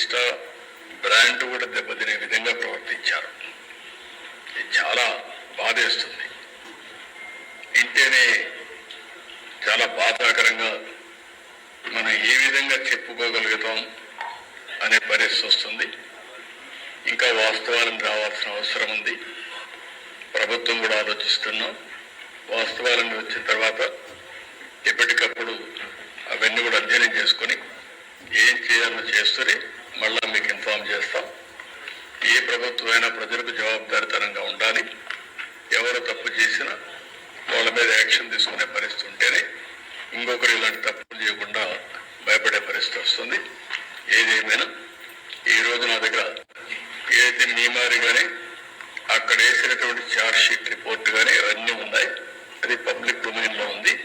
ప్రతిష్ట బ్రాండ్ కూడా దెబ్బతినే విధంగా ప్రవర్తించారు. ఇది చాలా బాధేస్తుంది. ఇంటేనే చాలా బాధాకరంగా మనం ఏ విధంగా చెప్పుకోగలుగుతాం అనే పరిస్థితి వస్తుంది. ఇంకా వాస్తవాలను రావాల్సిన అవసరం ఉంది. ప్రభుత్వం కూడా ఆలోచిస్తున్నాం. వాస్తవాలను వచ్చిన తర్వాత ఎప్పటికప్పుడు అవన్నీ కూడా అధ్యయనం చేసుకొని ఏం చేయాలో చేస్తూనే మీకు ఇన్ఫార్మ్ చేస్తాం. ఏ ప్రభుత్వమైనా ప్రజలకు జవాబుదారితనంగా ఉండాలి. ఎవరు తప్పు చేసినా వాళ్ళ మీద యాక్షన్ తీసుకునే పరిస్థితి ఉంటేనే ఇంకొకరు ఇలాంటి తప్పులు చేయకుండా భయపడే పరిస్థితి వస్తుంది. ఏదేమైనా ఈ రోజు నా దగ్గర ఏదైతే మీమారి కానీ అక్కడ వేసినటువంటి ఛార్జ్ షీట్ రిపోర్ట్ కానీ అవన్నీ ఉన్నాయి. అది పబ్లిక్ డొమైన్లో ఉంది.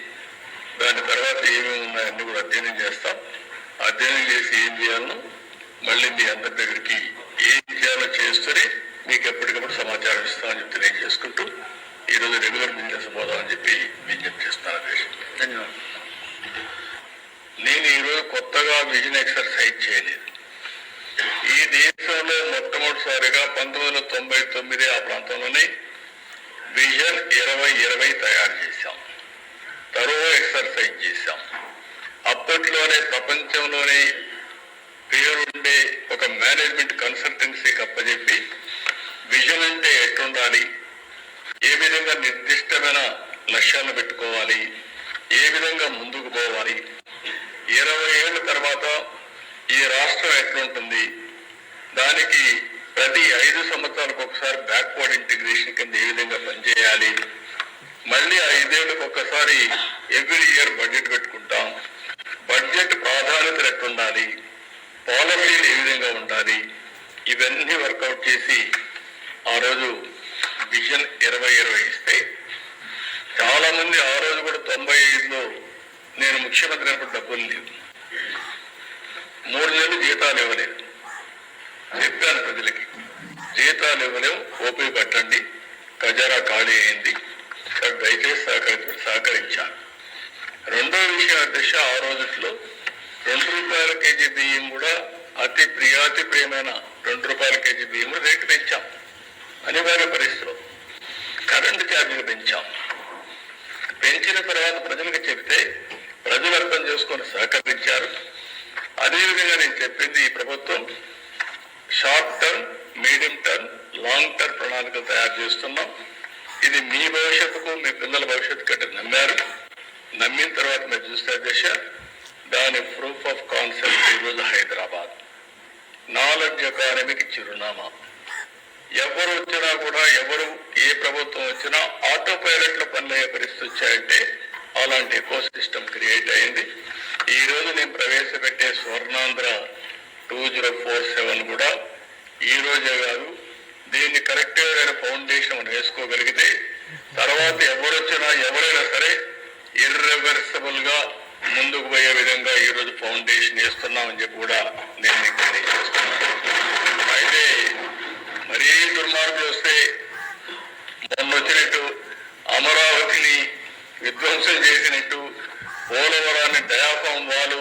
దాని తర్వాత ఏమేమి ఉన్నాయో కూడా అధ్యయనం చేస్తాం. అధ్యయనం చేసి ఏం చేయాలనో మళ్ళీ మీ అందరి దగ్గరికి ఏం చేయాలో చేస్తూనే మీకు ఎప్పటికప్పుడు సమాచారం ఇస్తామని చెప్పి తెలియజేసుకుంటూ ఈ రోజు రెగ్యులర్ బిజినెస్ పోదామని చెప్పి విజ్ఞప్తి చేస్తాను. ధన్యవాదాలు. నేను ఈరోజు కొత్తగా విజన్ ఎక్సర్సైజ్ చేయలేదు. ఈ దేశంలో మొట్టమొదటిసారిగా పంతొమ్మిది వందల తొంభై తొమ్మిది ఆ ప్రాంతంలోనే విజన్ ఇరవై ఇరవై తయారు చేశాం తరువ ఎక్సర్సైజ్ చేశాం అప్పట్లోనే ప్రపంచంలోనే పేరుండే ఒక మేనేజ్మెంట్ కన్సల్టెన్సీకి అప్పచెప్పి విజన్ అంటే ఎట్లుండాలి ఏ విధంగా నిర్దిష్టమైన లక్ష్యాలు పెట్టుకోవాలి ఏ విధంగా ముందుకు పోవాలి ఇరవై ఏళ్ళ తర్వాత ఈ రాష్ట్రం ఎట్లుంటుంది? దానికి ప్రతి ఐదు సంవత్సరాలకు ఒకసారి బ్యాక్వర్డ్ ఇంటిగ్రేషన్ కింద ఏ విధంగా పనిచేయాలి? మళ్ళీ ఐదేళ్ళకి ఒక్కసారి ఎవ్రీ ఇయర్ బడ్జెట్ పెట్టుకుంటాం బడ్జెట్ ప్రాధాన్యతలు ఎట్లుండాలి? పాలసీలు ఏ విధంగా ఉండాలి? ఇవన్నీ వర్కౌట్ చేసి ఆ రోజు విజన్ ఇరవై ఇరవై ఇస్తే చాలా మంది ఆ రోజు కూడా తొంభై ఐదులో నేను ముఖ్యమంత్రి అయినప్పుడు డబ్బులు లేవు. మూడు నెలలు జీతాలు ఇవ్వలేదు. చెప్పాను ప్రజలకి జీతాలు ఇవ్వలేవు ఓపిక పట్టండి ఖజారా ఖాళీ అయింది. దయచేసి సహకరించమని సహకరించాను రెండో విషయం అధ్యక్ష ఆ రోజుల్లో రెండు రూపాయల కేజీ బియ్యం కూడా అతి ప్రియాతి ప్రియమైన రెండు రూపాయల కేజీ బియ్యం రేటు పెంచాం. అనివార్య పరిస్థితిలో కరెంటు ఛార్జీలు పెంచాం. పెంచిన తర్వాత ప్రజలకు చెప్తే అర్థం చేసుకొని సహకరించారు. అదేవిధంగా నేను చెప్పింది ఈ ప్రభుత్వం short term medium term long term ప్రణాళికలు తయారు చేస్తున్నాం. ఇది మీ భవిష్యత్తుకు మీ పిల్లల భవిష్యత్తు కంటే నమ్మారు. నమ్మిన తర్వాత మీరు చూస్తే దశ దాని ప్రూఫ్ ఆఫ్ కాన్సెప్ట్ ఈరోజు హైదరాబాద్. నాలెడ్జ్ ఎకానమీకి చిరునామా. ఎవరు వచ్చినా కూడా ఎవరు ఏ ప్రభుత్వం వచ్చినా ఆటో పైలట్ పనులయ్యే పరిస్థితి వచ్చాయంటే అలాంటి ఎకో సిస్టమ్ క్రియేట్ అయింది. ఈ రోజు నేను ప్రవేశపెట్టే Swarnandhra two zero four seven కూడా ఈ రోజే కాదు. దీన్ని కరెక్ట్ అయిన ఫౌండేషన్ మనం వేసుకోగలిగితే తర్వాత ఎవరొచ్చినా ఎవరైనా సరే ఇర్రివర్సిబుల్గా ముందుకు పోయే విధంగా ఈ రోజు ఫౌండేషన్ వేస్తున్నామని చెప్పి కూడా నేను మీకు తెలియజేస్తున్నాను. అయితే మరీ దుర్మార్గులు విధ్వంసం చేసినట్టు పోలవరాన్ని డయాఫామ్ వాళ్ళు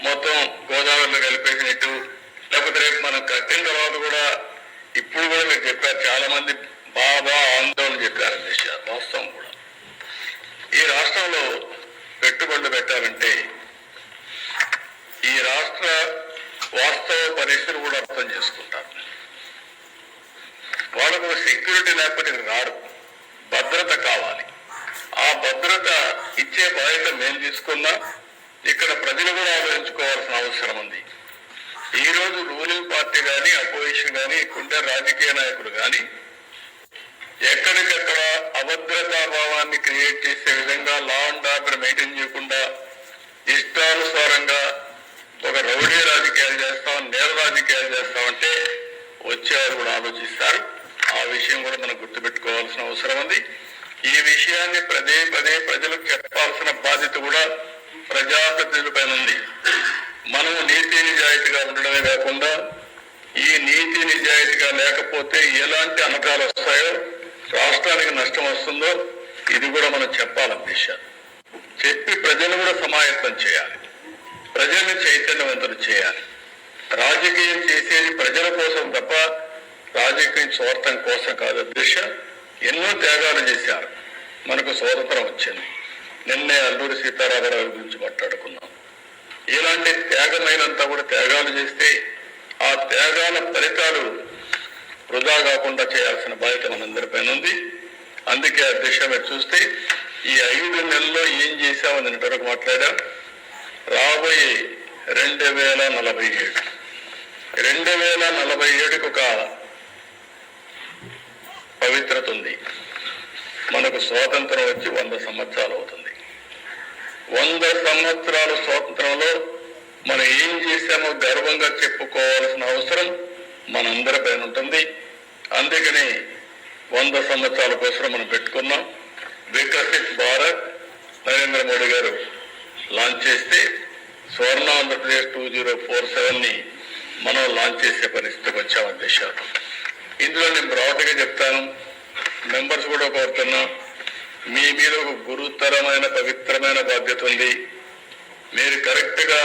మొత్తం గోదావరిలో కలిపేసినట్టు లేకపోతే రేపు మనం కట్టిన తర్వాత కూడా ఇప్పుడు కూడా మీరు చెప్పారు చాలా మంది బాగా ఆందోళన చెప్పారు వాస్తవం కూడా. ఈ రాష్ట్రంలో పెట్టుబడులు పెట్టాలంటే ఈ రాష్ట్ర వాస్తవ పరిస్థితులు కూడా అర్థం చేసుకుంటారు. వాళ్ళకు సెక్యూరిటీ లేకపోతే రాడు. భద్రత కావాలి. ఆ భద్రత ఇచ్చే బాధ్యత మేము తీసుకున్నా ఇక్కడ ప్రజలు కూడా ఆలోచించుకోవాల్సిన అవసరం ఉంది. ఈ రోజు రూలింగ్ పార్టీ కానీ అపోజిషన్ కానీ ఇక్కడుండే రాజకీయ నాయకులు కానీ ఎక్కడికక్కడ అభద్రతా భావాన్ని క్రియేట్ చేసే విధంగా లా అండ్ ఆర్డర్ మెయింటైన్ చేయకుండా ఇష్టానుసారంగా ఒక రౌడీ రాజకీయాలు చేస్తాం నేర రాజకీయాలు చేస్తామంటే వచ్చేవారు కూడా ఆలోచిస్తారు. ఆ విషయం కూడా మనం గుర్తుపెట్టుకోవాల్సిన అవసరం ఉంది. ఈ విషయాన్ని పదే పదే ప్రజలకు చెప్పాల్సిన బాధ్యత కూడా ప్రజాప్రతినిధులపైన ఉంది. మనం నీతి నిజాయితీగా ఉండడమే కాకుండా ఈ నీతి నిజాయితీగా లేకపోతే ఎలాంటి అనకాలు వస్తాయో రాష్ట్రానికి నష్టం వస్తుందో ఇది కూడా మనం చెప్పాలి దిశ చెప్పి ప్రజలు కూడా సమాయత్తం చేయాలి. ప్రజల్ని చైతన్యవంతులు చేయాలి. రాజకీయం చేసేది ప్రజల కోసం తప్ప రాజకీయ స్వార్థం కోసం కాదు అధ్యక్ష ఎన్నో త్యాగాలు చేశారు. మనకు స్వాతంత్రం వచ్చింది. నిన్నే అల్లూరి సీతారామరావు గురించి మాట్లాడుకున్నాం ఇలాంటి త్యాగమైనంతా కూడా త్యాగాలు చేస్తే ఆ త్యాగాల ఫలితాలు వృధా కాకుండా చేయాల్సిన బాధ్యత మనందరిపైన ఉంది. అందుకే అధ్యక్ష మీరు చూస్తే ఈ ఐదు నెలల్లో ఏం చేశామని ఇంతవరకు మాట్లాడాం. రాబోయే రెండు వేల నలభై ఏడు. రెండు వేల నలభై ఏడుకు ఒక పవిత్రత ఉంది. మనకు స్వాతంత్రం వచ్చి వంద సంవత్సరాలు అవుతుంది. వంద సంవత్సరాల స్వాతంత్రంలో మనం ఏం చేశామో గర్వంగా చెప్పుకోవాల్సిన అవసరం మనందరి పైన ఉంటుంది. అందుకని వంద సంవత్సరాల కోసం మనం పెట్టుకున్నాం. వికసిత్ భారత్ నరేంద్ర మోడీ గారు లాంచ్ చేస్తే Swarna Andhra Pradesh two zero four సెవెన్ని మనం లాంచ్ చేసే పరిస్థితికి వచ్చామని అధ్యక్షులు ఇందులో నేను బ్రాడ్గా చెప్తాను. మెంబర్స్ కూడా కోరుతున్నా మీ మీద ఒక గురుతరమైన పవిత్రమైన బాధ్యత ఉంది. మీరు కరెక్ట్గా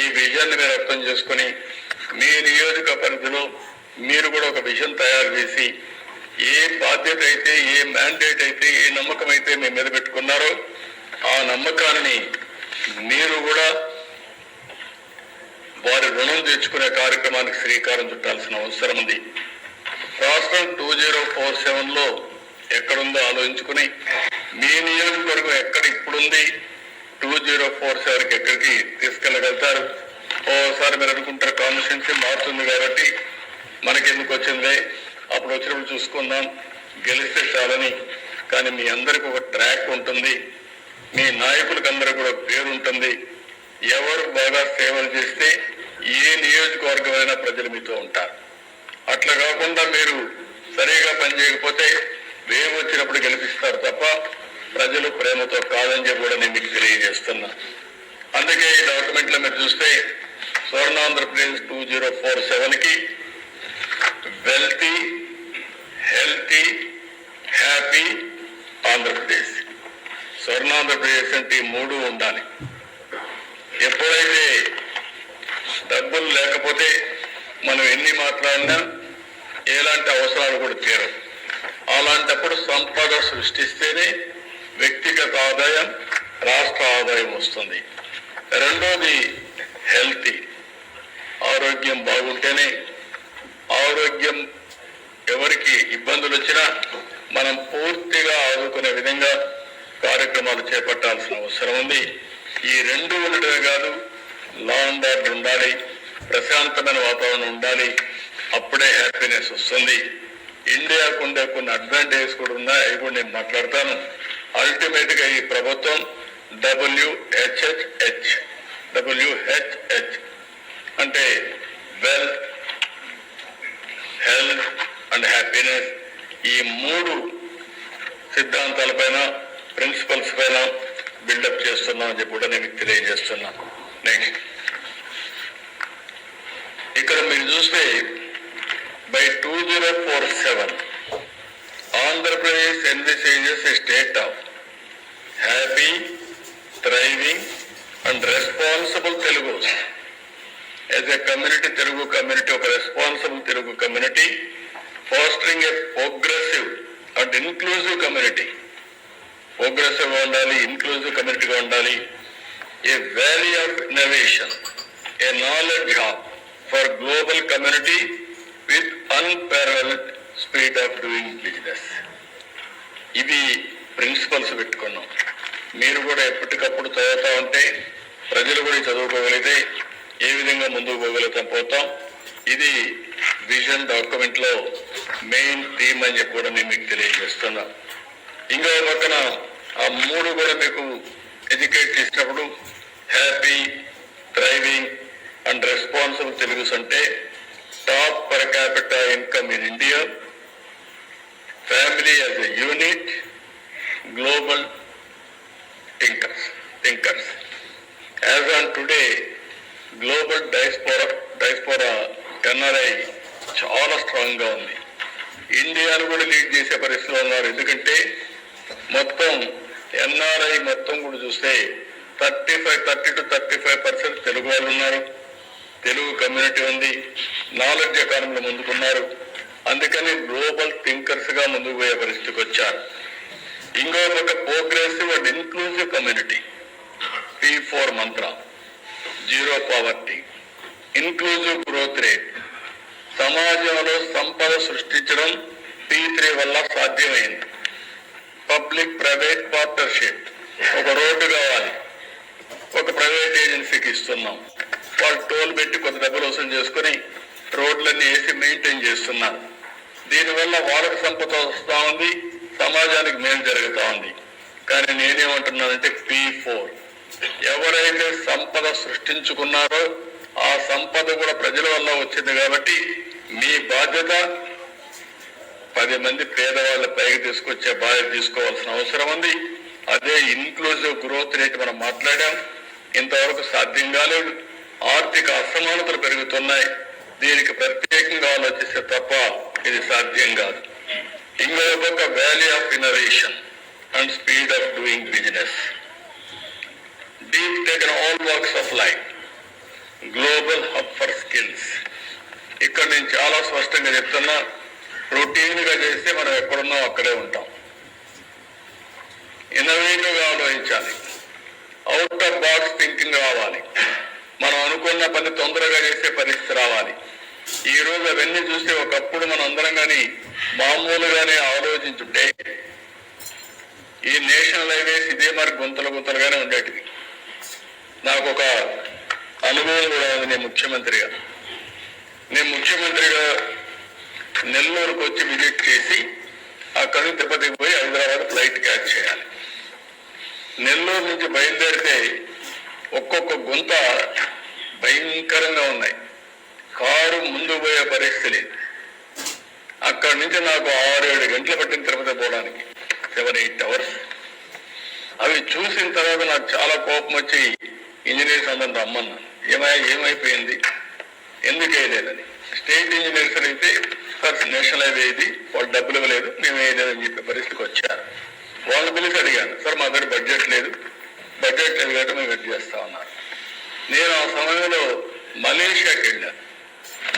ఈ విజన్ మీరు అర్థం చేసుకుని మీ నియోజక పరిధిలో మీరు కూడా ఒక విజన్ తయారు చేసి ఏ బాధ్యత అయితే ఏ మ్యాండేట్ అయితే ఏ నమ్మకం అయితే మీ మీద పెట్టుకున్నారో ఆ నమ్మకాన్ని మీరు కూడా వారి రుణం తెచ్చుకునే కార్యక్రమానికి శ్రీకారం చుట్టాల్సిన అవసరం ఉంది. రాష్ట్రం టూ జీరో ఫోర్ సెవెన్లో ఎక్కడుందో ఆలోచించుకుని మీ నియోజకవర్గం ఎక్కడ ఇప్పుడుంది టూ జీరో ఫోర్ సెవెన్కి ఎక్కడికి తీసుకెళ్ళగలుగుతారు? ఓసారి మీరు అనుకుంటారు కాన్స్టిట్యున్సీ మారుతుంది కాబట్టి మనకి ఎందుకు వచ్చింది? అప్పుడు వచ్చినప్పుడు చూసుకుందాం. గెలిస్తే చాలని. కానీ మీ అందరికి ఒక ట్రాక్ ఉంటుంది. మీ నాయకులకు అందరూ కూడా పేరు ఉంటుంది. ఎవరు బాగా సేవలు చేస్తే ఏ నియోజకవర్గమైనా ప్రజలు మీతో ఉంటారు. అట్లా కాకుండా మీరు సరిగా పనిచేయకపోతే వేవ్ వచ్చినప్పుడు గెలిపిస్తారు తప్ప ప్రజలు ప్రేమతో కాదని చెప్పి కూడా నేను మీకు తెలియజేస్తున్నా. అందుకే ఈ డాక్యుమెంట్లో మీరు చూస్తే స్వర్ణాంధ్రప్రదేశ్ టూ జీరో ఫోర్ సెవెన్కి wealthy healthy happy Andhra Pradesh. Swarnandhra Pradesh అంటే మూడు ఉండాలి. ఎప్పుడైతే డబ్బులు లేకపోతే మనం ఎన్ని మాట్లాడినా ఎలాంటి అవసరాలు కూడా తీరవు. అలాంటప్పుడు సంపద సృష్టిస్తేనే వ్యక్తిగత ఆదాయం రాష్ట్ర ఆదాయం వస్తుంది. రెండోది హెల్తీ. ఆరోగ్యం బాగుంటేనే ఆరోగ్యం ఎవరికి ఇబ్బందులు వచ్చినా మనం పూర్తిగా ఆదుకునే విధంగా కార్యక్రమాలు చేపట్టాల్సిన అవసరం ఉంది. ఈ రెండు ఉండటమే కాదు లా అండ్ ఆర్డర్ ఉండాలి ప్రశాంతమైన వాతావరణం ఉండాలి అప్పుడే హ్యాపీనెస్ వస్తుంది. ఇండియాకు ఉండే కొన్ని అడ్వాంటేజెస్ కూడా ఉన్నాయి. అవి కూడా నేను మాట్లాడతాను. అల్టిమేట్గా ఈ ప్రభుత్వం డబ్ల్యూహెచ్హెచ్హెచ్ డబ్ల్యూహెచ్హెచ్ అంటే వెల్త్ హెల్త్ అండ్ హ్యాపీనెస్ ఈ మూడు సిద్ధాంతాలపైన ప్రిన్సిపల్స్ పైన బిల్డప్ చేస్తున్నాం అని చెప్పి కూడా నేను తెలియజేస్తున్నాను నేను నెక్స్ట్ ఇక్కడ మీరు చూస్తే by two zero four seven Andhra Pradesh envisages a state of happy thriving and responsible Telugu as a community Telugu community ఒక responsible Telugu community fostering a progressive and inclusive community progressive ఉండాలి inclusive కమ్యూనిటీగా ఉండాలి. A valley of innovation a knowledge hub for global community with unparalleled speed of doing business ఇది principles పెట్టుకున్నాం. మీరు కూడా ఎప్పటికప్పుడు చదువుతూ ఉంటే ప్రజలు కూడా చదువుకోగలిగితే ఏ విధంగా ముందుకు పోగలుగుతాం పోతాం. ఇది విజన్ డాక్యుమెంట్లో మెయిన్ థీమ్ అని చెప్పి కూడా నేను మీకు తెలియజేస్తున్నా. ఇంకో పక్కన ఆ మూడు కూడా మీకు ఎడ్యుకేట్ చేసినప్పుడు happy thriving and responsible Telugus అంటే top per capita income in India family as a unit global thinkers thinkers as on today global diaspora diaspora NRI చాలా స్ట్రాంగ్గా ఉంది. ఇండియాను కూడా లీడ్ చేసే పరిస్థితిలో ఉన్నారు. ఎందుకంటే మొత్తం ఎన్ఆర్ఐ మొత్తం కూడా చూస్తే thirty five thirty to thirty five percent Telugu వాళ్ళు ఉన్నారు. తెలుగు కమ్యూనిటీ ఉంది నాలెడ్జ్ ఎకానమీలో ముందుకున్నారు. అందుకని గ్లోబల్ థింకర్స్గా ముందుకు పోయే పరిస్థితికి వచ్చారు. ఇంకో ఒక progressive and inclusive community P four Mantra zero poverty inclusive growth rate సమాజంలో సంపద సృష్టించడం పీ త్రీ వల్ల సాధ్యమైంది. పబ్లిక్ ప్రైవేట్ పార్ట్నర్షిప్ ఒక రోడ్డు కావాలి ఒక ప్రైవేట్ ఏజెన్సీకి ఇస్తున్నాం. వాళ్ళు టోల్ పెట్టి కొంత డబ్బులు వసూలు చేసుకుని రోడ్లన్నీ వేసి మెయింటైన్ చేస్తున్నారు. దీనివల్ల వాళ్ళకి సంపద వస్తూ ఉంది సమాజానికి మేలు జరుగుతూ ఉంది. కానీ నేనేమంటున్నానంటే పి ఫోర్. ఎవరైతే సంపద సృష్టించుకున్నారో ఆ సంపద కూడా ప్రజల వల్ల వచ్చింది కాబట్టి మీ బాధ్యత పది మంది పేదవాళ్ళ పైకి తీసుకొచ్చే బాధ్యత తీసుకోవాల్సిన అవసరం ఉంది. అదే ఇన్క్లూజివ్ గ్రోత్ రేట్ మనం మాట్లాడాం. ఇంతవరకు సాధ్యం కాలేదు ఆర్థిక అసమానతలు పెరుగుతున్నాయి. దీనికి ప్రత్యేకంగా ఆలోచిస్తే తప్ప ఇది సాధ్యం కాదు. ఇంకో పక్క valley of innovation and speed of doing business deep tech all works of life global hub for skills ఇక్కడ నేను చాలా స్పష్టంగా చెప్తున్నా రొటీన్గా చేస్తే మనం ఎక్కడున్నాం అక్కడే ఉంటాం. ఇన్నోవేటివ్గా ఆలోచించాలి. అవుట్ ఆఫ్ బాక్స్ థింకింగ్ రావాలి మనం అనుకున్న పని తొందరగా చేసే పరిస్థితి రావాలి. ఈ రోజు అవన్నీ చూస్తే ఒకప్పుడు మనం అందరం కానీ మామూలుగానే ఆలోచించుంటే ఈ నేషనల్ హైవేస్ ఇదే మరి గుంతలు గుంతలుగానే ఉండేటివి. నాకు ఒక అనుభవం కూడా ఉంది నేను ముఖ్యమంత్రిగా. నేను ముఖ్యమంత్రిగా నెల్లూరుకు వచ్చి విజిట్ చేసి అక్కడి నుంచి తిరుపతికి పోయి హైదరాబాద్ ఫ్లైట్ క్యాచ్ చేయాలి. నెల్లూరు నుంచి బయలుదేరితే ఒక్కొక్క గుంత భయంకరంగా ఉన్నాయి. కారు ముందు పోయే పరిస్థితి లేదు. అక్కడి నుంచి నాకు ఆరు ఏడు గంటలు పట్టిన తర్వాత పోవడానికి సెవెన్ ఎయిట్ అవర్స్. అవి చూసిన తర్వాత నాకు చాలా కోపం వచ్చి ఇంజనీర్స్ అందరం రమ్మన్నాను ఏమై ఏమైపోయింది? ఎందుకు వేయలేదని? స్టేట్ ఇంజనీర్స్ అయితే సార్ నేషనల్ హైవే ఇది వాళ్ళు డబ్బులు ఇవ్వలేదు మేము వేయలేదని చెప్పే పరిస్థితికి వచ్చారు. వాళ్ళ పిలిచి అడిగాను సార్ మా దగ్గర బడ్జెట్ లేదు. బడ్జెట్ లేదు కాబట్టి మేము వెయిట్ చేస్తా ఉన్నారు నేను ఆ సమయంలో మలేషియాకి వెళ్ళాను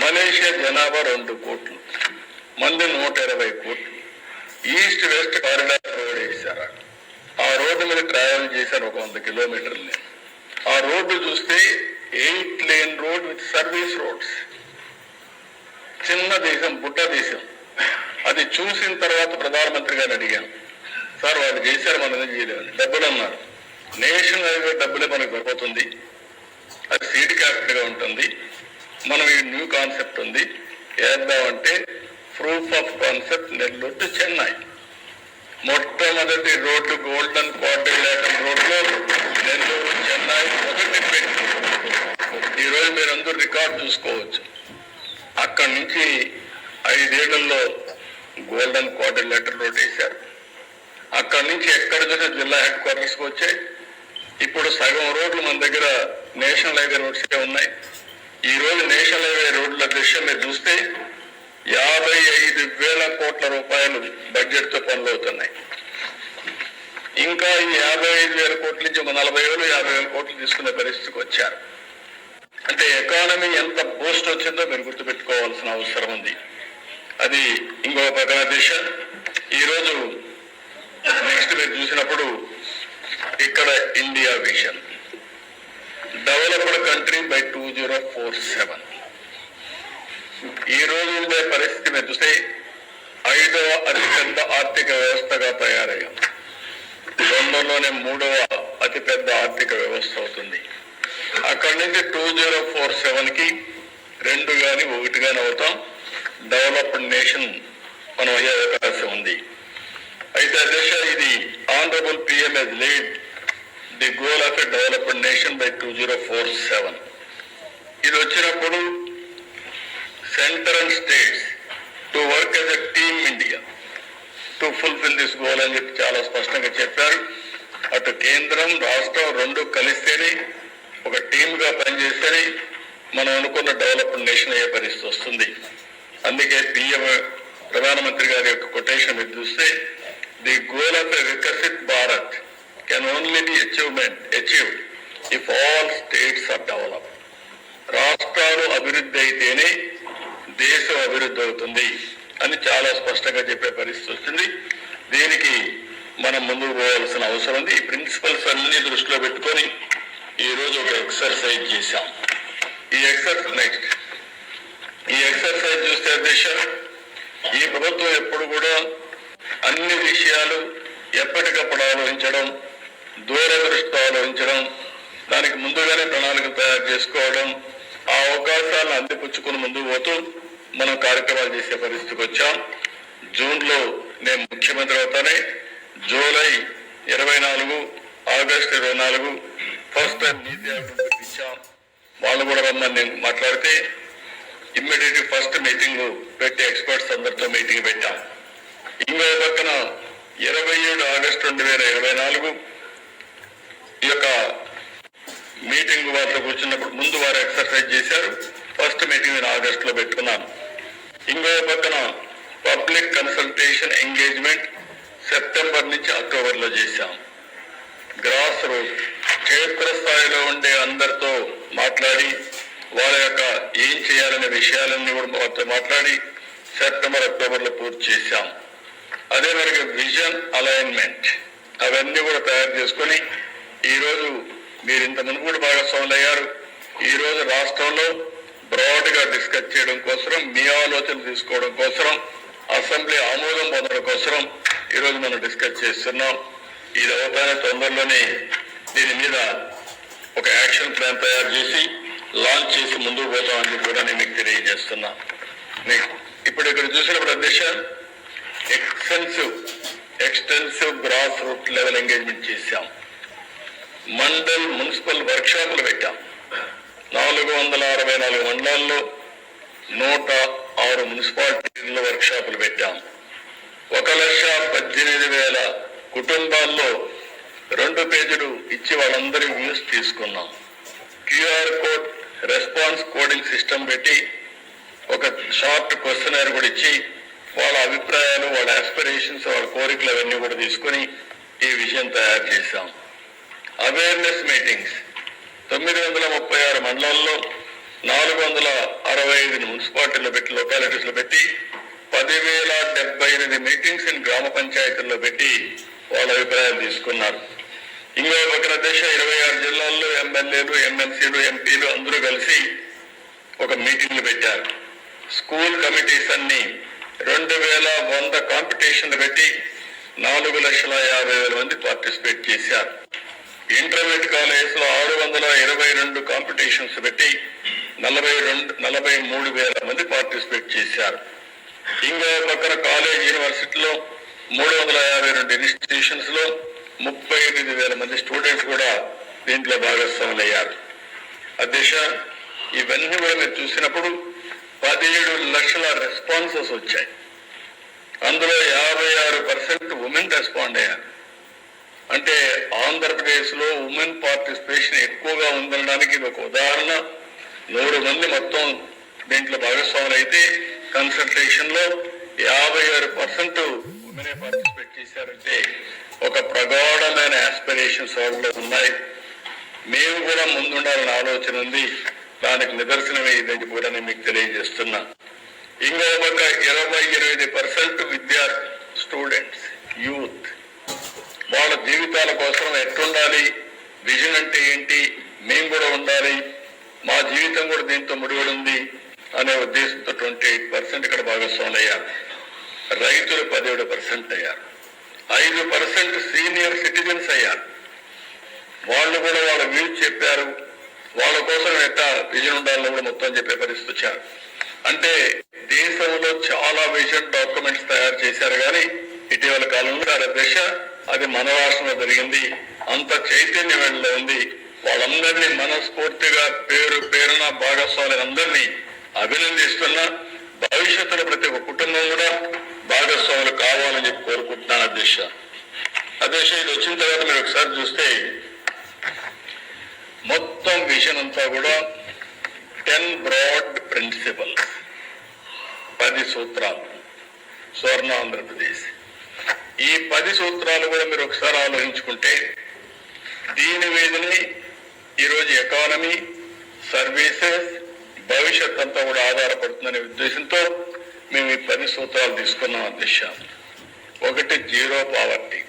మలేషియా జనాభా రెండు కోట్లు మంది నూట ఇరవై కోట్లు ఈస్ట్ వెస్ట్ కారిడార్ రోడ్ వేశారు. ఆ రోడ్డు మీద ట్రావెల్ చేశాను ఒక వంద కిలోమీటర్లు నేను. ఆ రోడ్డు చూస్తే eight lane road with service roads. చిన్న దేశం బుట్ట దేశం. అది చూసిన తర్వాత ప్రధానమంత్రి గారిని అడిగాను సార్ వాళ్ళు చేశారు మనం చేయలేదు డబ్బులు అన్నారు. నేషనల్ హైవే డబ్బులే మనకు దొరుకుతుంది. అది సీడ్ క్యాపిటల్గా ఉంటుంది. మనం ఈ న్యూ కాన్సెప్ట్ ఉంది. వేద్దామంటే proof of concept Nellore to Chennai. మొట్టమొదటి రోడ్డు గోల్డెన్ క్వార్టర్ రోడ్లో నెల్లూరు చెన్నై మొదటి పెట్టి. ఈ రోజు మీరు అందరూ రికార్డ్ చూసుకోవచ్చు. అక్కడి నుంచి ఐదేళ్ళలో గోల్డెన్ క్వార్టర్ లెటర్ రోడ్ వేశారు. అక్కడి నుంచి ఎక్కడ చూసినా జిల్లా హెడ్ క్వార్టర్స్కి వచ్చాయి. ఇప్పుడు సగం రోడ్లు మన దగ్గర నేషనల్ హైవే రోడ్స్ ఉన్నాయి? ఈ రోజు నేషనల్ హైవే రోడ్ల దృశ్యం మీరు చూస్తే యాభై ఐదు వేల కోట్ల రూపాయలు బడ్జెట్తో పనులు అవుతున్నాయి ఇంకా ఈ యాభై ఐదు వేల కోట్ల నుంచి ఒక నలభై వేలు యాభై వేల కోట్లు తీసుకునే పరిస్థితికి వచ్చారు. అంటే ఎకానమీ ఎంత బూస్ట్ వచ్చిందో మీరు గుర్తుపెట్టుకోవాల్సిన అవసరం ఉంది. అది ఇంకొక ప్రధాన దిశ. ఈరోజు నెక్స్ట్ మీరు చూసినప్పుడు ఇక్కడ India vision. Developed country by two zero four seven. ఈ రోజు ఉండే పరిస్థితిని చూస్తే ఐదవ అతిపెద్ద ఆర్థిక వ్యవస్థగా తయారయ్యాం. రెండులోనే మూడవ అతిపెద్ద ఆర్థిక వ్యవస్థ అవుతుంది. అక్కడి నుంచి టూ జీరో ఫోర్ సెవెన్కి రెండు కానీ ఒకటి కానీ అవుతాం. డెవలప్డ్ నేషన్ మనం అయ్యే అవకాశం ఉంది. అయితే అధ్యక్ష ఇది honourable PM lead the goal of a developed nation two zero four seven ఇది వచ్చినప్పుడు centre and states to work as a team India to fulfil this goal అని చెప్పి చాలా స్పష్టంగా చెప్పారు. అటు కేంద్రం రాష్ట్రం రెండు కలిస్తేనే ఒక టీమ్గా పనిచేస్తేనే మనం అనుకున్న డెవలప్డ్ నేషన్ అయ్యే పరిస్థితి వస్తుంది. అందుకే పిఎం ప్రధానమంత్రి గారి యొక్క కొటేషన్ మీరు చూస్తే the goal of a Viksit Bharat can only be achievement achieved. If all states are develop రాష్ట్రాలు అభివృద్ధి అయితేనే దేశం అభివృద్ధి అవుతుంది అని చాలా స్పష్టంగా చెప్పే పరిస్థితి వస్తుంది. దీనికి మనం ముందుకు పోవాల్సిన అవసరం ఉంది. ఈ ప్రిన్సిపల్స్ అన్ని దృష్టిలో పెట్టుకొని ఈరోజు ఒక ఎక్సర్సైజ్ చేశాం. ఈ ఎక్సర్సైజ్ నెక్స్ట్ ఈ ఎక్సర్సైజ్ చూస్తే అధ్యక్ష ఈ ప్రభుత్వం ఎప్పుడు కూడా అన్ని విషయాలు ఎప్పటికప్పుడు ఆలోచించడం దూరదృష్టితో ఆలోచించడం దానికి ముందుగానే ప్రణాళిక తయారు చేసుకోవడం ఆ అవకాశాలను అందిపుచ్చుకుని ముందు పోతూ మనం కార్యక్రమాలు చేసే పరిస్థితికి వచ్చాం. జూన్లో నేను ముఖ్యమంత్రి అవుతానే జూలై ఇరవై నాలుగు ఆగస్టు ఇరవై నాలుగు ఫస్ట్ టైం నీతి ఆయోగ్ ఇచ్చాం వాళ్ళు కూడా రమ్మని నేను మాట్లాడితే ఇమ్మీడియట్ ఫస్ట్ మీటింగ్ పెట్టి ఎక్స్పర్ట్స్ అందరితో మీటింగ్ పెట్టాం. ఇంకో పక్కన ఇరవై ఏడు ఆగస్టు రెండు వేల ఇరవై నాలుగు ఈ యొక్క మీటింగ్ వారితో కూర్చున్నప్పుడు ముందు వారు ఎక్సర్సైజ్ చేశారు. ఫస్ట్ మీటింగ్ నేను ఆగస్ట్లో పెట్టుకున్నాను. ఇంకో పక్కన పబ్లిక్ కన్సల్టేషన్ ఎంగేజ్మెంట్ సెప్టెంబర్ నుంచి అక్టోబర్లో చేశాం. గ్రాస్ రూట్ క్షేత్రస్థాయిలో ఉండే అందరితో మాట్లాడి వాళ్ళ యొక్క ఏం చేయాలనే విషయాలన్నీ కూడా వారితో మాట్లాడి సెప్టెంబర్ అక్టోబర్లో పూర్తి చేశాం. అదే మనకి విజన్ అలైన్మెంట్ అవన్నీ కూడా తయారు చేసుకొని ఈరోజు మీరు ఇంత ముందు కూడా భాగస్వాములు అయ్యారు ఈ రోజు రాష్ట్రంలో బ్రాడ్గా డిస్కస్ చేయడం కోసం మీ ఆలోచనలు తీసుకోవడం కోసం అసెంబ్లీ ఆమోదం పొందడం కోసం ఈ రోజు మనం డిస్కస్ చేస్తున్నాం. ఇది అవుతానే తొందరలోనే దీని మీద ఒక యాక్షన్ ప్లాన్ తయారు చేసి లాంచ్ చేసి ముందుకు పోతామని కూడా నేను మీకు తెలియజేస్తున్నా. ఇప్పుడు ఇక్కడ చూసినప్పుడు అధ్యక్ష extensive extensive grass root level engagement చేశాం. మండల్ మున్సిపల్ వర్క్షాపులు పెట్టాం. నాలుగు వందల అరవై నాలుగు మండలాల్లో నూట ఆరు మున్సిపాలిటీల్లో వర్క్షాపులు పెట్టాం. ఒక లక్ష పద్దెనిమిది వేల కుటుంబాల్లో రెండు పేజీలు ఇచ్చి వాళ్ళందరి వ్యూస్ తీసుకున్నాం. QR code response coding system పెట్టి ఒక షార్ట్ క్వశ్చనర్ కూడా ఇచ్చి వాళ్ళ అభిప్రాయాలు వాళ్ళ ఆస్పిరేషన్స్ వాళ్ళ కోరికలు అవన్నీ కూడా తీసుకొని ఈ విషయం తయారు చేశాం. అవేర్నెస్ మీటింగ్స్ తొమ్మిది వందల ముప్పై ఆరు మండలాల్లో నాలుగు వందల అరవై ఐదు మున్సిపాలిటీలో పెట్టి లొకాలిటీస్లో పెట్టి పదివేల డెబ్బై ఎనిమిది మీటింగ్స్ గ్రామ పంచాయతీల్లో పెట్టి వాళ్ళ అభిప్రాయాలు తీసుకున్నారు. ఇంకో పక్కన దేశ ఇరవై ఆరు జిల్లాల్లో ఎమ్మెల్యేలు ఎమ్మెల్సీలు ఎంపీలు అందరూ కలిసి ఒక మీటింగ్లు పెట్టారు. స్కూల్ కమిటీస్ అన్ని రెండు వేల వంద కాంపిటీషన్లు పెట్టి నాలుగు లక్షల యాభై వేల మంది పార్టిసిపేట్ చేశారు. ఇంటర్మీడియట్ కాలేజ్లో ఆరు వందల ఇరవై రెండు కాంపిటీషన్స్ పెట్టి నలభై రెండు నలభై మూడు వేల మంది పార్టిసిపేట్ చేశారు. ఇంకో పక్కన కాలేజ్ యూనివర్సిటీలో మూడు వందల యాభై రెండు ఇన్స్టిట్యూషన్స్లో ముప్పై ఎనిమిది వేల మంది స్టూడెంట్స్ కూడా దీంట్లో భాగస్వాములయ్యారు. అధ్యక్ష ఇవన్నీ కూడా మీరు చూసినప్పుడు పదిహేడు లక్షల రెస్పాన్సెస్ వచ్చాయి. అందులో యాభై ఆరు పర్సెంట్ ఉమెన్ రెస్పాండ్ అయ్యారు. అంటే ఆంధ్రప్రదేశ్లో ఉమెన్ పార్టిసిపేషన్ ఎక్కువగా ఉందనడానికి ఇది ఒక ఉదాహరణ. నూరు మంది మొత్తం దీంట్లో భాగస్వాములు అయితే కన్సల్టేషన్లో యాభై ఆరు పర్సెంట్ ఉమెనే పార్టిసిపేట్ చేశారంటే ఒక ప్రగాఢమైన ఆస్పిరేషన్స్ వాళ్ళలో ఉన్నాయి. మేము కూడా ముందుండాలని ఆలోచన ఉంది. దానికి నిదర్శనమే ఇదని కూడా నేను మీకు తెలియజేస్తున్నా. ఇంకా ఒక ఇరవై ఇరవై పర్సెంట్ విద్యార్థి స్టూడెంట్స్ యూత్ వాళ్ళ జీవితాల కోసం ఎట్లుండాలి విజన్ అంటే ఏంటి? మేము కూడా ఉండాలి. మా జీవితం కూడా దీంతో ముడిపడి ఉంది అనే ఉద్దేశంతో ట్వంటీ ఎయిట్ పర్సెంట్ ఇక్కడ భాగస్వాములు అయ్యారు. రైతులు పదిహేడు పర్సెంట్ అయ్యారు. ఐదు పర్సెంట్ సీనియర్ సిటిజన్స్ అయ్యారు. వాళ్ళు కూడా వాళ్ళ వ్యూస్ చెప్పారు. వాళ్ళ కోసం ఎట్లా విజన్ ఉండాలని కూడా మొత్తం చెప్పే పరిస్థితి వచ్చారు. అంటే దేశంలో చాలా విజన్ డాక్యుమెంట్స్ తయారు చేశారు కానీ ఇటీవల కాలంలో దశ అది మన రాష్ట్రంలో జరిగింది. అంత చైతన్యం వెళ్ళలో ఉంది. వాళ్ళందరినీ మనస్ఫూర్తిగా పేరు పేరున భాగస్వాములు అందరినీ అభినందిస్తున్నా. భవిష్యత్తులో ప్రతి ఒక్క కుటుంబం కూడా భాగస్వాములు కావాలని చెప్పి కోరుకుంటున్నాను అధ్యక్ష. అధ్యక్ష ఇది వచ్చిన తర్వాత మీరు ఒకసారి చూస్తే మొత్తం విజన్ అంతా కూడా టెన్ బ్రాడ్ ప్రిన్సిపల్స్ పది సూత్రాలు. స్వర్ణ ఆంధ్రప్రదేశ్. ఈ పది సూత్రాలు కూడా మీరు ఒకసారి ఆలోచించుకుంటే దీని మీదనే ఈరోజు ఎకానమీ సర్వీసెస్ భవిష్యత్ అంతా కూడా ఆధారపడుతుందనే ఉద్దేశంతో మేము ఈ పది సూత్రాలు తీసుకున్నాం అధ్యక్ష. ఒకటి zero poverty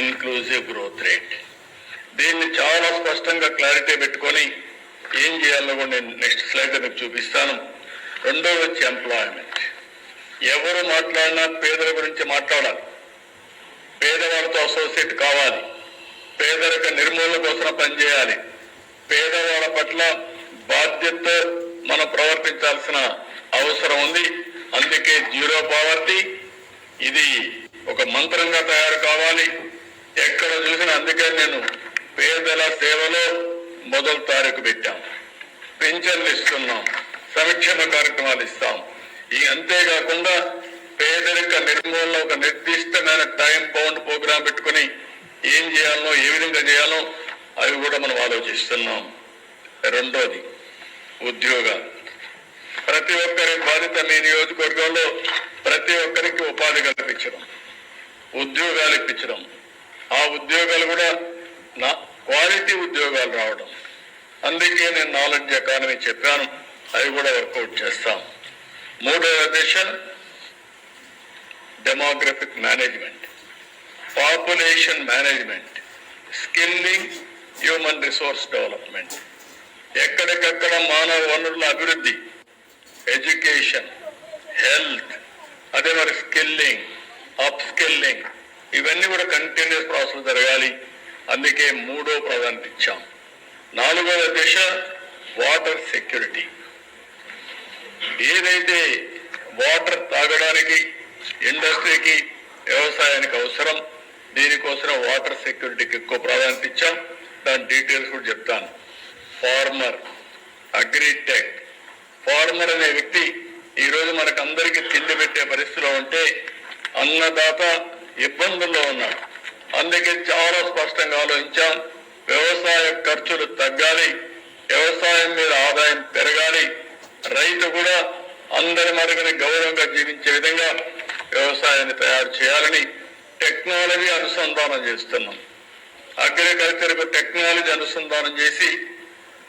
inclusive growth rate దీన్ని చాలా స్పష్టంగా క్లారిటీ పెట్టుకొని ఏం చేయాలో కూడా నేను నెక్స్ట్ స్లైడ్లో మీకు చూపిస్తాను. రెండో వచ్చి ఎంప్లాయ్మెంట్ ఎవరు మాట్లాడినా పేదల గురించి మాట్లాడాలి. పేదవాళ్ళతో అసోసియేట్ కావాలి. పేదరిక నిర్మూలన కోసం పనిచేయాలి. పేదవాళ్ళ పట్ల బాధ్యతతో మనం ప్రవర్తించాల్సిన అవసరం ఉంది. అందుకే జీరో పావర్టీ. ఇది ఒక మంత్రంగా తయారు కావాలి. ఎక్కడ చూసినా అందుకే నేను పేదల సేవలో మొదలు తారీఖు పెట్టాం. పింఛన్లు ఇస్తున్నాం. సంక్షేమ కార్యక్రమాలు ఇస్తాం. ఈ అంతేకాకుండా పేదరిక నిర్మూలన ఒక నిర్దిష్టమైన టైం బౌండ్ ప్రోగ్రాం పెట్టుకుని ఏం చేయాలనో ఏ విధంగా చేయాలో అవి కూడా మనం ఆలోచిస్తున్నాం. రెండోది ఉద్యోగాలు. ప్రతి ఒక్కరి బాధిత మీ నియోజకవర్గంలో ప్రతి ఒక్కరికి ఉపాధి కల్పించడం ఉద్యోగాలు ఇప్పించడం. ఆ ఉద్యోగాలు కూడా నా క్వాలిటీ ఉద్యోగాలు రావడం. అందుకే నేను నాలెడ్జ్ ఎకానమీ చెప్పాను అవి కూడా వర్కౌట్ చేస్తాం. మూడవ దశ demographic management population management skilling human resource development ఎక్కడికక్కడ మానవ వనరుల అభివృద్ధి ఎడ్యుకేషన్ హెల్త్ అదే మరి స్కిల్లింగ్ అప్ స్కిల్లింగ్ ఇవన్నీ కూడా కంటిన్యూస్ ప్రాసెస్ జరగాలి. అందుకే మూడో ప్రాధాన్యత ఇచ్చాం. నాలుగవ దశ వాటర్ సెక్యూరిటీ ఏదైతే వాటర్ తాగడానికి ఇండస్ట్రీకి వ్యవసాయానికి అవసరం దీనికోసం వాటర్ సెక్యూరిటీకి ఎక్కువ ప్రాధాన్యత ఇచ్చాం. దాని డీటెయిల్స్ కూడా చెప్తాను. Farmer agritech. ఫార్మర్ అనే వ్యక్తి ఈరోజు మనకు అందరికీ తిండి పెట్టే పరిస్థితిలో ఉంటే అన్నదాత ఇబ్బందుల్లో ఉన్నాడు. అందుకే చాలా స్పష్టంగా ఆలోచించాం. వ్యవసాయ ఖర్చులు తగ్గాలి. వ్యవసాయం మీద ఆదాయం పెరగాలి. రైతు కూడా అందరి మరుగున గౌరవంగా జీవించే విధంగా వ్యవసాయాన్ని తయారు చేయాలని టెక్నాలజీ అనుసంధానం చేస్తున్నాం. అగ్రికల్చర్ టెక్నాలజీ అనుసంధానం చేసి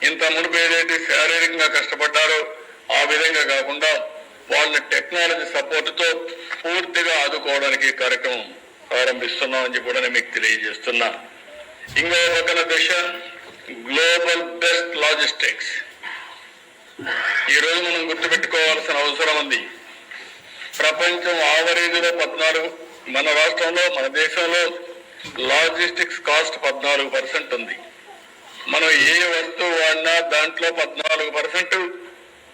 ఇంత మునుపు ఏదైతే శారీరకంగా కష్టపడ్డారో ఆ విధంగా కాకుండా వాళ్ళని టెక్నాలజీ సపోర్ట్తో పూర్తిగా ఆదుకోవడానికి కార్యక్రమం ప్రారంభిస్తున్నామని చెప్పి కూడా మీకు తెలియజేస్తున్నా. ఇంకో పక్కన దశ గ్లోబల్ బెస్ట్ లాజిస్టిక్స్ ఈ రోజు మనం గుర్తుపెట్టుకోవాల్సిన అవసరం ఉంది. ప్రపంచం ఆవరేజ్లో పద్నాలుగు మన రాష్ట్రంలో మన దేశంలో లాజిస్టిక్స్ కాస్ట్ పద్నాలుగు పర్సెంట్ ఉంది. మనం ఏ వస్తువు వాడినా దాంట్లో పద్నాలుగు పర్సెంట్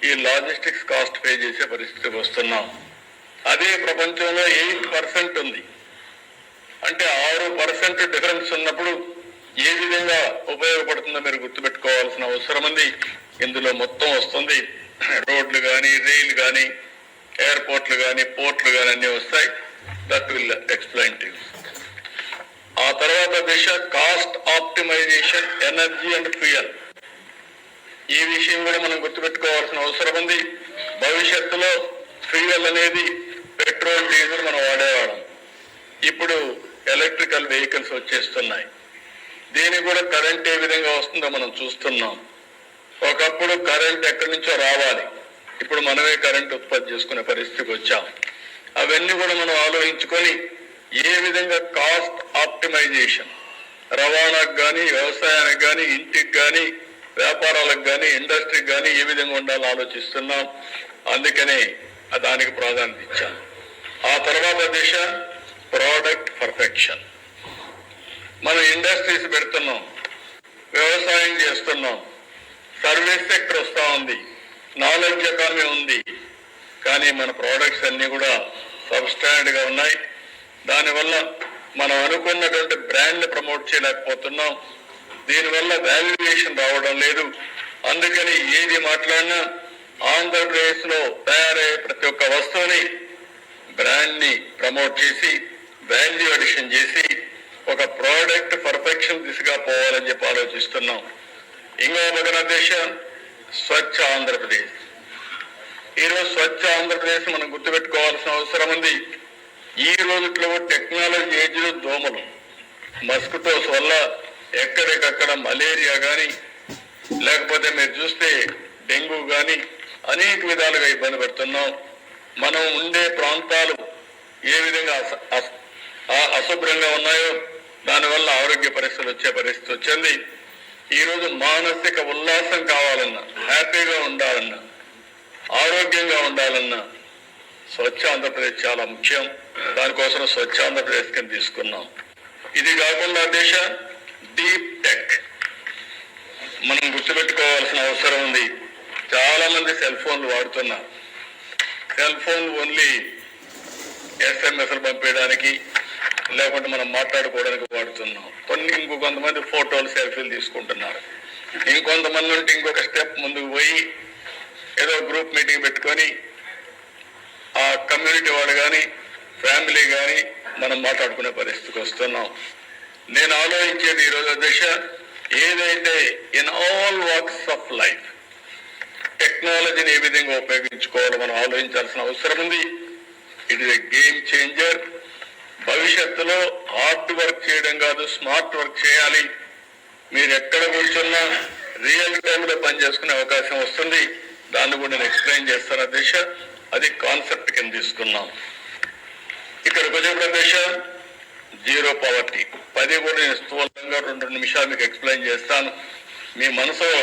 ఈ లాజిస్టిక్స్ కాస్ట్ పే చేసే పరిస్థితికి వస్తున్నాం. అదే ప్రపంచంలో ఎయిట్ పర్సెంట్ ఉంది. అంటే ఆరు పర్సెంట్ డిఫరెన్స్ ఉన్నప్పుడు ఏ విధంగా ఉపయోగపడుతుందో మీరు గుర్తుపెట్టుకోవాల్సిన అవసరం ఉంది. ఇందులో మొత్తం వస్తుంది. రోడ్లు కానీ రైలు కానీ ఎయిర్పోర్ట్లు కానీ పోర్ట్లు కానీ అన్ని వస్తాయి. దట్ విల్ ఎక్స్ప్లెయిన్ టు ఆ తర్వాత దిశ cost optimisation energy and fuel ఈ విషయం కూడా మనం గుర్తుపెట్టుకోవాల్సిన అవసరం ఉంది. భవిష్యత్తులో ఫ్యూయల్ అనేది పెట్రోల్ డీజిల్ మనం వాడేవాళ్ళం. ఇప్పుడు ఎలక్ట్రికల్ వెహికల్స్ వచ్చేస్తున్నాయి. దీనికి కూడా కరెంట్ ఏ విధంగా వస్తుందో మనం చూస్తున్నాం. ఒకప్పుడు కరెంట్ ఎక్కడి నుంచో రావాలి. ఇప్పుడు మనమే కరెంట్ ఉత్పత్తి చేసుకునే పరిస్థితికి వచ్చాం. అవన్నీ కూడా మనం ఆలోచించుకొని ఏ విధంగా కాస్ట్ ఆప్టిమైజేషన్ రవాణాకు కానీ వ్యవసాయానికి కానీ ఇంటికి కానీ వ్యాపారాలకు కానీ ఇండస్ట్రీకి కానీ ఏ విధంగా ఉండాలో ఆలోచిస్తున్నాం. అందుకనే దానికి ప్రాధాన్యత ఇచ్చాం. ఆ తర్వాత దిశ ప్రోడక్ట్ పర్ఫెక్షన్ మనం ఇండస్ట్రీస్ పెడుతున్నాం. వ్యవసాయం చేస్తున్నాం. సర్వీస్ సెక్టర్ వస్తూ ఉంది. నాలెడ్జ్ ఎకానమీ ఉంది. కానీ మన ప్రోడక్ట్స్ అన్నీ కూడా సబ్స్టాండర్డ్గా ఉన్నాయి. దానివల్ల మనం అనుకున్నటువంటి బ్రాండ్ని ప్రమోట్ చేయలేకపోతున్నాం. దీనివల్ల వాల్యుయేషన్ రావడం లేదు. అందుకని ఏది మాట్లాడినా ఆంధ్రప్రదేశ్లో తయారయ్యే ప్రతి ఒక్క వస్తువుని బ్రాండ్ని ప్రమోట్ చేసి వాల్యూ అడిషన్ చేసి ఒక ప్రోడక్ట్ పర్ఫెక్షన్ దిశగా పోవాలని చెప్పి ఆలోచిస్తున్నాం. ఇంకో పక్కన దేశం స్వచ్ఛ ఆంధ్రప్రదేశ్. ఈరోజు స్వచ్ఛ ఆంధ్రప్రదేశ్ మనం గుర్తుపెట్టుకోవాల్సిన అవసరం ఉంది. ఈ రోజుట్లో టెక్నాలజీ ఏజ్ దోమలు మస్కిటోస్ వల్ల ఎక్కడికక్కడ మలేరియా కానీ లేకపోతే మీరు చూస్తే డెంగ్యూ కానీ అనేక విధాలుగా ఇబ్బంది పెడుతున్నాం. మనం ఉండే ప్రాంతాలు ఏ విధంగా అస- అశుభ్రంగా ఉన్నాయో దానివల్ల ఆరోగ్య పరిస్థితులు వచ్చే పరిస్థితి వచ్చింది. ఈ రోజు మానసిక ఉల్లాసం కావాలన్నా హ్యాపీగా ఉండాలన్నా ఆరోగ్యంగా ఉండాలన్నా స్వచ్ఛ ఆంధ్రప్రదేశ్ చాలా ముఖ్యం. దానికోసం స్వచ్ఛ ఆంధ్రప్రదేశ్ కింద తీసుకున్నాం. ఇది కాకుండా దేశ డీప్ టెక్. మనం గుర్తుపెట్టుకోవాల్సిన అవసరం ఉంది. చాలా మంది సెల్ ఫోన్లు వాడుతున్నారు. సెల్ ఫోన్ ఓన్లీ ఎస్ఎంఎస్లు పంపించడానికి లేకుంటే మనం మాట్లాడుకోవడానికి వాడుతున్నాం. కొన్ని ఇంకో కొంతమంది ఫోటోలు సెల్ఫీలు తీసుకుంటున్నారు. ఇంకొంతమంది ఉంటే ఇంకొక స్టెప్ ముందుకు పోయి ఏదో గ్రూప్ మీటింగ్ పెట్టుకొని ఆ కమ్యూనిటీ వాళ్ళు కానీ ఫ్యామిలీ కానీ మనం మాట్లాడుకునే పరిస్థితికి వస్తున్నాం. నేను ఆలోచించేది ఈరోజు దిశ ఏదైతే in all walks of life టెక్నాలజీని ఏ విధంగా ఉపయోగించుకోవాలో మనం ఆలోచించాల్సిన అవసరం ఉంది. It is a game changer భవిష్యత్తులో హార్డ్ వర్క్ చేయడం కాదు స్మార్ట్ వర్క్ చేయాలి. మీరు ఎక్కడ కూర్చున్నా రియల్ టైంలో పనిచేసుకునే అవకాశం వస్తుంది. దాన్ని కూడా నేను ఎక్స్ప్లెయిన్ చేస్తాను దిశ అది కాన్సెప్ట్ కింద తీసుకున్నాం ఇక్కడికి వచ్చే ప్రదేశ జీరో పవర్టీ. పది కూడా నేను స్థూలంగా రెండు నిమిషాలు మీకు ఎక్స్ప్లెయిన్ చేస్తాను. మీ మనసులో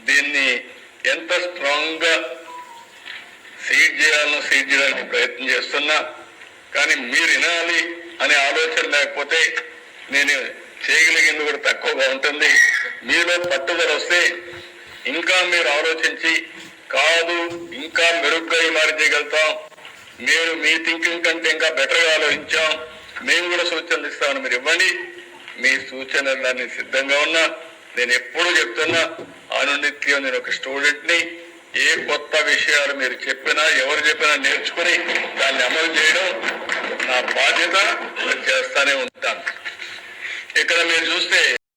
దీన్ని ఎంత స్ట్రాంగ్గా సీడ్ చేయాలనో సీడ్ చేయడానికి ప్రయత్నం చేస్తున్నా కానీ మీరు వినాలి అనే ఆలోచన లేకపోతే నేను చేయగలిగింది కూడా తక్కువగా ఉంటుంది. మీలో పట్టుదల వస్తే ఇంకా మీరు ఆలోచించి కాదు ఇంకా మెరుగ్గా ఈ మారి చేయగలుగుతాం. మీరు మీ థింకింగ్ కంటే ఇంకా బెటర్గా ఆలోచించాం. మేము కూడా సూచనలు ఇస్తామని మీరు ఇవ్వండి. మీ సూచనలన్నీ సిద్ధంగా ఉన్నా నేను ఎప్పుడూ చెప్తున్నా అనునిత్యం నేను ఒక స్టూడెంట్ని ఏ కొత్త విషయాలు మీరు చెప్పినా ఎవరు చెప్పినా నేర్చుకుని దాన్ని అమలు చేయడం నా బాధ్యత. చేస్తానే ఉంటాను. ఇక్కడ మీరు చూస్తే